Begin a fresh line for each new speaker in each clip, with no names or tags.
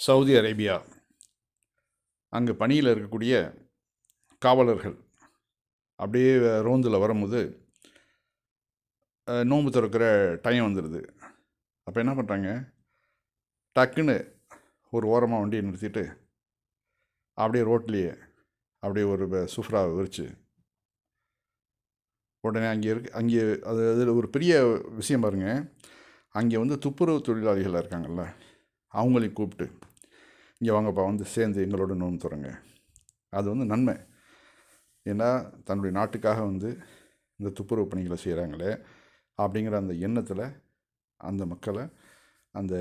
Saudi Arabia அங்கே பணியில் இருக்கக்கூடிய காவலர்கள் அப்படியே ரோந்தில் வரும்போது நோம்பு நோன்பு திறக்கிற டைம் வந்துடுது அப்போ என்ன பண்ணுறாங்க டக்குன்னு ஒரு ஓரமாக வண்டியை நிறுத்திட்டு அப்படியே ரோட்லேயே அப்படியே ஒரு ப- சுஃப்ராவை விரிச்சு உடனே அங்கே இருக்கு அங்கே அது அதில் ஒரு பெரிய விஷயம் பாருங்கள் அங்கே வந்து துப்புரவு தொழிலாளிகள் இருக்காங்கல்ல அவங்களையும் கூப்பிட்டு இங்கே வாங்கப்பா வந்து சேர்ந்து எங்களோட நோன்பு தொடங்க. அது வந்து நன்மை. ஏன்னா தன்னுடைய நாட்டுக்காக வந்து இந்த துப்புரவு பணிகளை செய்கிறாங்களே அப்படிங்கிற அந்த எண்ணத்தில் அந்த மக்களை அந்த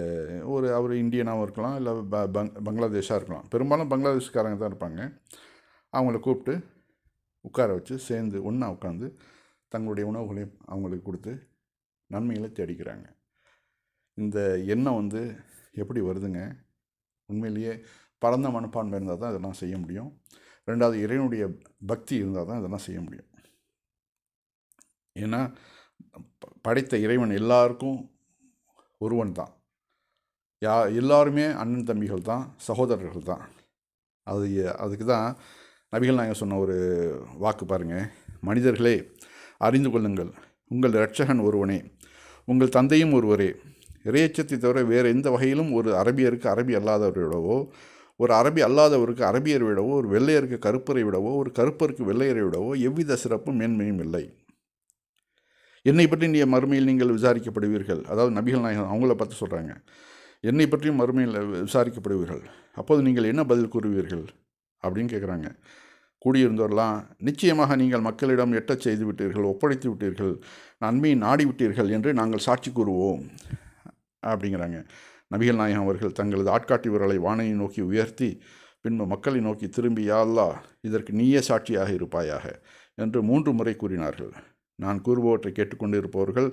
ஒரு அவர் இந்தியனாகவும் இருக்கலாம் இல்லை ப பங் பங்களாதேஷாக இருக்கலாம். பெரும்பாலும் பங்களாதேஷ்காரங்க தான் இருப்பாங்க. அவங்கள கூப்பிட்டு உட்கார வச்சு சேர்ந்து ஒன்றா உட்காந்து தங்களுடைய உணவுகளையும் அவங்களுக்கு கொடுத்து நன்மைகளை தேடிக்கிறாங்க. இந்த எண்ணம் வந்து எப்படி வருதுங்க? உண்மையிலேயே பரந்த மனப்பான்மை இருந்தால் தான் இதெல்லாம் செய்ய முடியும். ரெண்டாவது இறைவனுடைய பக்தி இருந்தால் தான் இதெல்லாம் செய்ய முடியும். ஏன்னா ப- படைத்த இறைவன் எல்லாருக்கும் ஒருவன் தான். யா எல்லாருமே அண்ணன் தம்பிகள் தான் சகோதரர்கள் தான். அது அதுக்கு தான் நபிகள் நாயகம் சொன்ன ஒரு வாக்கு பாருங்க. மனிதர்களே அறிந்து கொள்ளுங்கள். உங்கள் இரட்சகன் ஒருவனே உங்கள் தந்தையும் ஒருவரே இறையச்சத்தை தவிர வேறு எந்த வகையிலும் ஒரு அரபியருக்கு அரபி அல்லாதவரிடவோ ஒரு அரபி அல்லாதவருக்கு அரபியரை விடவோ ஒரு வெள்ளையருக்கு கருப்பரை விடவோ ஒரு கருப்பருக்கு வெள்ளையரை விடவோ எவ்வித சிறப்பும் மேன்மையும் இல்லை. என்னை பற்றி நீ மறுமையில் நீங்கள் விசாரிக்கப்படுவீர்கள். அதாவது நபிகள் நாயகம் அவங்கள பார்த்து சொல்கிறாங்க என்னை பற்றியும் மறுமையில் விசாரிக்கப்படுவீர்கள். அப்போது நீங்கள் என்ன பதில் கூறுவீர்கள்? அப்படின்னு கேட்குறாங்க. கூடியிருந்தோரெல்லாம் நிச்சயமாக நீங்கள் மக்களிடம் எட்டச் செய்து விட்டீர்கள் ஒப்படைத்து விட்டீர்கள் நன்மையை நாடி விட்டீர்கள் என்று நாங்கள் சாட்சி கூறுவோம். அப்படிங்கிறாங்க. நபிகள் நாயகம் அவர்கள் தங்களது ஆட்காட்டி விரலை வானையை நோக்கி உயர்த்தி பின்பு மக்களை நோக்கி திரும்பி யாழ்லா அல்லாஹ் இதற்கு நீயே சாட்சியாக இருப்பாயாக என்று மூன்று முறை கூறினார்கள். நான் கூறுபவற்றை கேட்டுக்கொண்டு இருப்பவர்கள்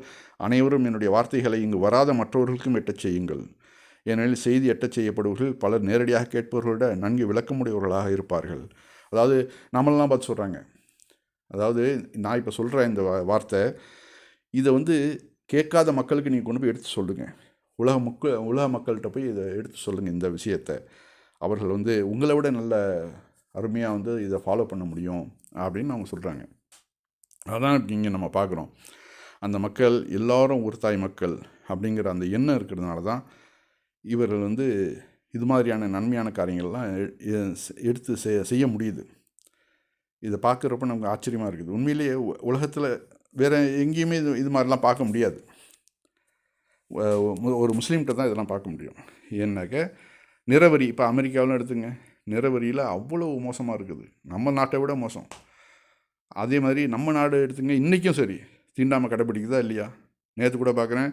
அனைவரும் என்னுடைய வார்த்தைகளை இங்கு வராத மற்றவர்களுக்கும் எட்டச் செய்யுங்கள். ஏனெனில் செய்தி எட்டச் செய்யப்படுவர்கள் பலர் நேரடியாக கேட்பவர்களோட நன்கு விளக்கமுடையவர்களாக இருப்பார்கள். அதாவது நம்மளெல்லாம் பார்த்து சொல்கிறாங்க அதாவது நான் இப்போ சொல்கிற இந்த வார்த்தை இதை வந்து கேட்காத மக்களுக்கு நீங்கள் கொண்டு போய் எடுத்து சொல்லுங்கள் உலக மக்கள் உலக மக்கள்கிட்ட போய் இதை எடுத்து சொல்லுங்கள் இந்த விஷயத்தை. அவர்கள் வந்து உங்களை விட நல்ல அருமையாக வந்து இதை ஃபாலோ பண்ண முடியும் அப்படின்னு அவங்க சொல்கிறாங்க அதான் இங்கே நம்ம பார்க்குறோம். அந்த மக்கள் எல்லாரும் ஒரு தாய் மக்கள் அப்படிங்கிற அந்த எண்ணம் இருக்கிறதுனால தான் இவர்கள் வந்து இது மாதிரியான நன்மையான காரியங்கள்லாம் எ- எடுத்து செய்ய செய்ய முடியுது. இதை பார்க்குறப்ப நமக்கு ஆச்சரியமாக இருக்குது. உண்மையிலேயே உலகத்தில் வேறு எங்கேயுமே இது இது மாதிரிலாம் பார்க்க முடியாது. ஒரு முஸ்லீம்கிட்ட தான் இதெல்லாம் பார்க்க முடியும். ஏன்னாக்க நிறவரி இப்போ அமெரிக்காவிலும் எடுத்துங்க. நிறவரியில் அவ்வளோ மோசமாக இருக்குது. நம்ம நாட்டை விட மோசம். அதே மாதிரி நம்ம நாடு எடுத்துங்க இன்றைக்கும் சரி. தீண்டாமல் கடைப்பிடிக்குதா இல்லையா? நேற்று கூட பார்க்குறேன்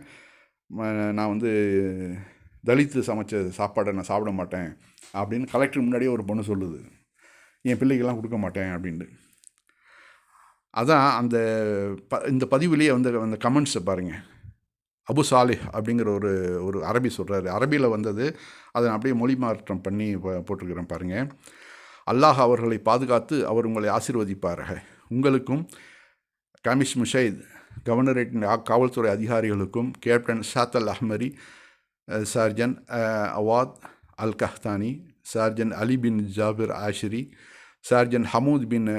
நான் வந்து தலித்து சமைச்ச சாப்பாடை நான் சாப்பிட மாட்டேன் அப்படின்னு கலெக்டர் முன்னாடியே ஒரு பொண்ணு சொல்லுது. என் பிள்ளைக்கெல்லாம் கொடுக்க மாட்டேன் அப்படின்ட்டு. அதான் அந்த ப இந்த பதிவுலேயே வந்து அந்த கமெண்ட்ஸை பாருங்கள் அபு சாலிஹ் அப்படிங்கிற ஒரு ஒரு அரபி சொல்கிறாரு அரபியில் வந்தது அதை நான் அப்படியே மொழி மாற்றம் பண்ணி போட்டிருக்கிறேன் பாருங்கள் அல்லாஹ் அவர்களை பாதுகாத்து அவர் உங்களை ஆசீர்வதிப்பார்கள் உங்களுக்கும் கமிஷ் முஷைத் கவர்னரேட் காவல்துறை அதிகாரிகளுக்கும் captain Shathal Ahmari sergeant Awad Al Qahtani sergeant Ali bin Jabir Ashiri sergeant Hamoud bin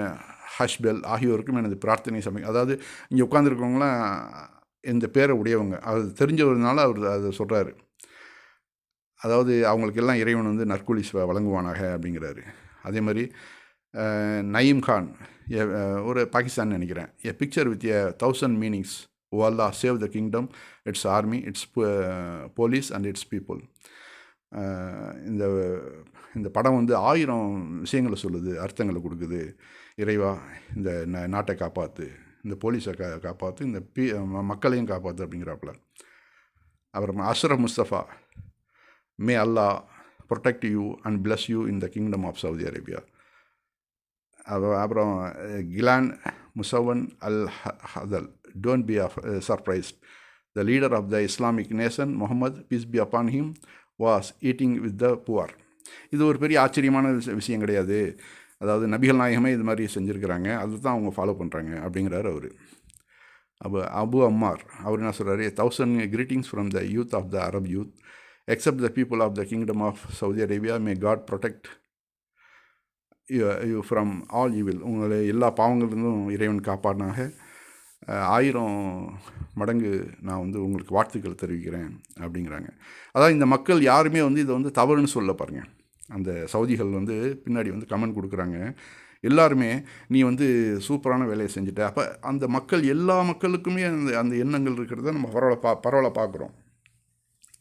Hashbel ஆகியோருக்கும் எனது பிரார்த்தனை சமயம். அதாவது இங்கே உட்காந்துருக்கவங்களாம் இந்த பேரை உடையவங்க. அது தெரிஞ்சவர்னால அவர் அதை சொல்கிறாரு அதாவது அவங்களுக்கெல்லாம் இறைவன் வந்து நற்கூலி வழங்குவானாக அப்படிங்கிறாரு. அதே மாதிரி நயீம் கான் எ- ஒரு பாகிஸ்தான் நினைக்கிறேன். A picture with a thousand meanings Allah save the kingdom its army its police and its people இந்த இந்த படம் வந்து ஆயிரம் விஷயங்களை சொல்லுது அர்த்தங்களை கொடுக்குது. இறைவா இந்த ந- நாட்டை காப்பாற்று இந்த போலீஸை கா காப்பாற்று இந்த பி மக்களையும் காப்பாற்று அப்படிங்கிறாப்புல. அப்புறம் Ashraf Mustafa may Allah protect you and bless you in the kingdom of Saudi Arabia அப்புறம் அப்புறம் கிலான் முசவன் அல் ஹ- ஹதல் don't be surprised the leader of the Islamic nation Muhammad peace be upon him was eating with the poor இது ஒரு பெரிய ஆச்சரியமான விஷயம் கிடையாது. அதாவது நபிகள் நாயகமே இது மாதிரி செஞ்சுருக்கிறாங்க அதுதான் அவங்க ஃபாலோ பண்ணுறாங்க அப்படிங்கிறாரு அவர். அபு அபு அம்மார் அவர் என்ன சொல்கிறாரு thousand greetings from the youth of the Arab youth accept the people of the kingdom of Saudi Arabia may God protect you from all evil உங்களை எல்லா பாவங்களிலிருந்தும் இறைவன் காப்பாடினாக ஆயிரம் மடங்கு நான் வந்து உங்களுக்கு வாழ்த்துக்கள் தெரிவிக்கிறேன் அப்படிங்கிறாங்க. அதான் இந்த மக்கள் யாருமே வந்து இதை வந்து தவறுன்னு சொல்ல பாருங்கள் அந்த சவுதிகள் வந்து பின்னாடி வந்து கமெண்ட் கொடுக்குறாங்க. எல்லாருமே நீ வந்து சூப்பரான வேலையை செஞ்சுட்ட. அப்போ அந்த மக்கள் எல்லா மக்களுக்குமே அந்த அந்த எண்ணங்கள் இருக்கிறத நம்ம பரவாயில்ல பா பரவாயில்ல பார்க்குறோம்.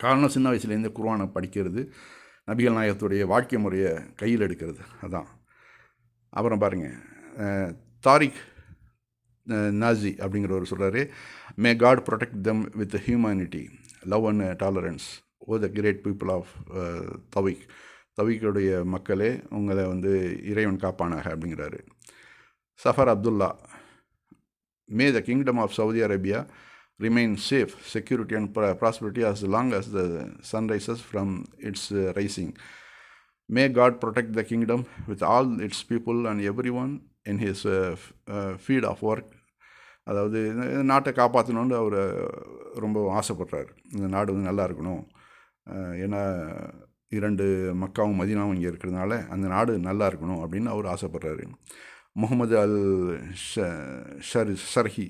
காரணம் சின்ன வயசுலேருந்து குர்ஆனை படிக்கிறது நபிகள் நாயகத்துடைய வாழ்க்கை முறையை கையில் எடுக்கிறது. அதான். அப்புறம் பாருங்கள் தாரிக் நாசி அப்படிங்கிறவர் சொல்கிறாரு may God protect them with humanity love and tolerance O the great people of தவிக் தவிக்குடைய மக்களே உங்களை வந்து இறைவன் காப்பானாக அப்படிங்கிறாரு Zafar Abdullah may the kingdom of Saudi Arabia remain safe security and ப்ரா prosperity as long as the sunrises from its rising may God protect the kingdom with all its people and every one in his field of work அதாவது நாட்டை காப்பாற்றணும்னு அவர் ரொம்ப ஆசைப்படுறாரு இந்த நாடு வந்து நல்லா இருக்கணும் ஏன்னா இரண்டு மக்காவும் மதினாவும் இங்கே இருக்கிறதுனால அந்த நாடு நல்லா இருக்கணும் அப்படின்னு அவர் ஆசைப்படுறாரு Muhammad al sure Sharhi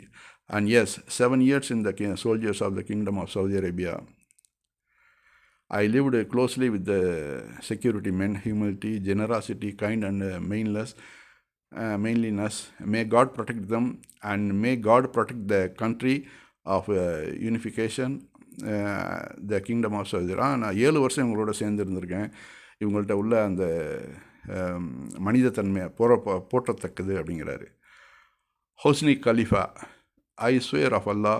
and as seven years in the Ki soldiers of the kingdom of Saudi Arabia I lived closely with the security men humility generosity kind and மெயின்லெஸ் manliness may God protect them and may God protect the country of unification the kingdom of சவுதிரா நான் ஏழு வருஷம் இவங்களோட சேர்ந்து இருந்திருக்கேன் இவங்கள்ட்ட உள்ள அந்த மனிதத்தன்மையை போற போற்றத்தக்கது அப்படிங்கிறாரு Hosni Khalifa I swear of Allah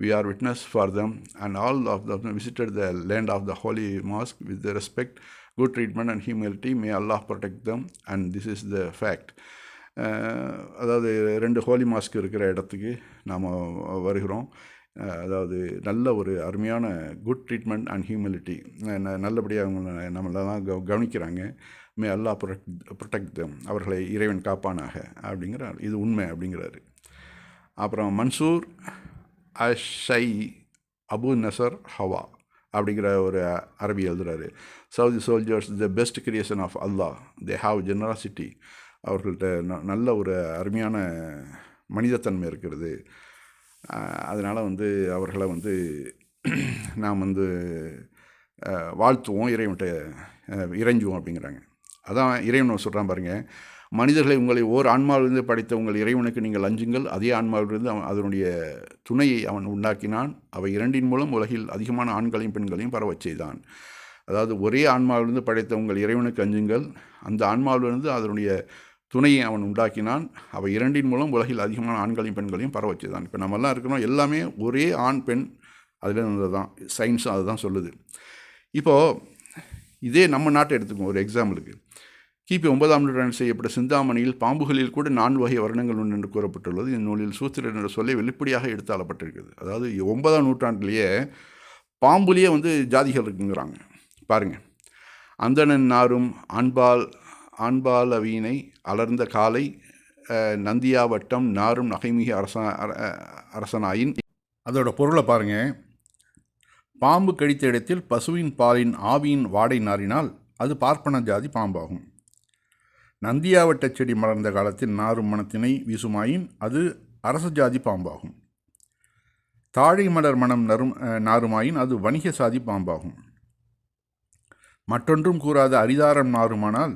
we are witness for them and all of the visited the land of the holy mosque with the respect good treatment and humility may Allah protect them and this is the fact அதாவது ரெண்டு Holi mask இருக்கிற இடத்துக்கு நாம் வருகிறோம் அதாவது நல்ல ஒரு அருமையான குட் ட்ரீட்மெண்ட் அண்ட் ஹியூமிலிட்டி நல்லபடியாக அவங்க நம்மளெல்லாம் கவ கவனிக்கிறாங்க. மே அல்லாஹ் ப்ரொடெக்ட் ப்ரொடெக்ட் தம் அவர்களை இறைவன் காப்பானாக அப்படிங்கிற இது உண்மை அப்படிங்கிறாரு. அப்புறம் மன்சூர் அஷை அபு நசர் ஹவா அப்படிங்கிற ஒரு அரபி எழுதுறாரு. Saudi soldiers the best creation of Allah they have generosity அவர்கள்ட்ட நல்ல ஒரு அருமையான மனிதத்தன்மை இருக்கிறது. அதனால் வந்து அவர்களை வந்து நாம் வந்து வாழ்த்துவோம் இறைவன்கிட்ட இறைஞ்சுவோம் அப்படிங்கிறாங்க. அதான் இறைவன் சொல்கிறான் பாருங்கள் மனிதர்களை உங்களை ஓர் ஆன்மாவிலிருந்து படைத்த உங்கள் இறைவனுக்கு நீங்கள் அஞ்சுங்கள் அதே ஆன்மாவிலிருந்து அவன் அதனுடைய துணையை அவன் உண்டாக்கினான் அவை இரண்டின் மூலம் உலகில் அதிகமான ஆண்களையும் பெண்களையும் பரவச் செய்தான். அதாவது ஒரே ஆன்மாவிலிருந்து படைத்த உங்கள் இறைவனுக்கு அஞ்சுங்கள் அந்த ஆன்மாவிலிருந்து அதனுடைய துணையை அவன் உண்டாக்கினான். அவை இரண்டின் மூலம் உலகில் அதிகமான ஆண்களையும் பெண்களையும் பரவ வச்சுதான் இப்போ நம்மெல்லாம் இருக்கிறோம் எல்லாமே ஒரே ஆண் பெண் அதில் இருந்தது தான் சயின்ஸும் அதுதான் சொல்லுது. இப்போது இதே நம்ம நாட்டை எடுத்துக்குவோம் ஒரு எக்ஸாம்பிளுக்கு கிபி ஒன்பதாம் நூற்றாண்டு செய்யப்பட்ட சிந்தாமணியில் பாம்புகளில் கூட நான்கு வகை வருடங்கள் உண்டு என்று கூறப்பட்டுள்ளது. இந்நூலில் சூத்திரர் என்ற சொல்லை வெளிப்படையாக எடுத்தாளப்பட்டிருக்கிறது அதாவது ஒன்பதாம் நூற்றாண்டிலேயே பாம்புலேயே வந்து ஜாதிகள் இருக்குங்கிறாங்க. பாருங்கள் அந்தணன் நாரும் அன்பால் ஆண்பால் அலர்ந்த காலை நந்தியாவட்டம் நாரும் நகைமிகு அரசா அரசனாயின் அதோட பொருளை பாருங்க. பாம்பு கடித்த இடத்தில் பசுவின் பாலின் ஆவியின் வாடை நாறினால் அது பார்ப்பன ஜாதி பாம்பாகும். நந்தியாவட்ட செடி மலர்ந்த காலத்தில் நாரும் மணத்தினை வீசுமாயின் அது அரச ஜாதி பாம்பாகும். தாழை மலர் மனம் நரும் நாருமாயின் அது வணிக சாதி பாம்பாகும். மற்றொன்றும் கூறாத அரிதாரம் நாருமானால்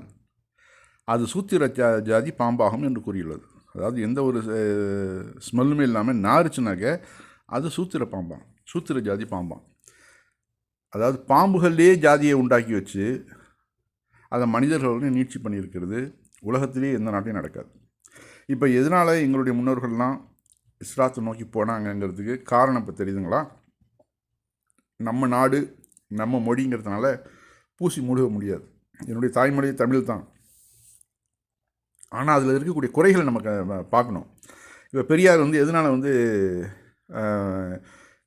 அது சூத்திர ஜா- ஜாதி பாம்பாகும் என்று கூறியுள்ளது. அதாவது எந்த ஒரு ஸ்மெல்லுமே இல்லாமல் நாரிச்சுனாக்க அது சூத்திர பாம்பாம் சூத்திர ஜாதி பாம்பாம். அதாவது பாம்புகள்லேயே ஜாதியை உண்டாக்கி வச்சு அதை மனிதர்களுக்கு நீட்சி பண்ணியிருக்கிறது. உலகத்திலே எந்த நாட்டையும் நடக்காது. இப்போ எதனால் எங்களுடைய முன்னோர்கள்லாம் இஸ்லாத்தை நோக்கி போனாங்கங்கிறதுக்கு காரணம் இப்போ தெரியுதுங்களா? நம்ம நாடு நம்ம மொழிங்கிறதுனால பூசி மூடுக முடியாது. என்னுடைய தாய்மொழி தமிழ் தான் ஆனால் அதில் இருக்கக்கூடிய குறைகளை நம்ம பார்க்கணும். இப்போ பெரியார் வந்து எதனால் வந்து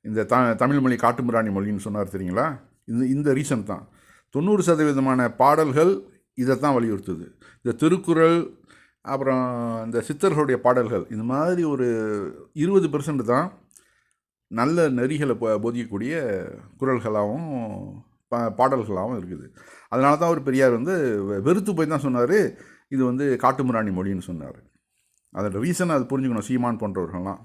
இந்த த தமிழ் மொழி காட்டுமிராணி மொழின்னு சொன்னார் தெரியுங்களா? இந்த இந்த ரீசன் தான். தொண்ணூறு சதவீதமான பாடல்கள் இதைத்தான் வலியுறுத்துது. இந்த திருக்குறள் அப்புறம் இந்த சித்தர்களுடைய பாடல்கள் இந்த மாதிரி ஒரு இருபது பெர்சன்ட் தான் நல்ல நெறிகளை போ போதிக்கக்கூடிய குரல்களாகவும் பா பாடல்களாகவும் இருக்குது. அதனால தான் அவர் பெரியார் வந்து வெ- வெறுத்து போய் தான் சொன்னார். இது வந்து காட்டுமிராணி மொழின்னு சொன்னார். அதோட ரீசன் அது புரிஞ்சுக்கணும். சீமான் போன்றவர்கள்லாம்.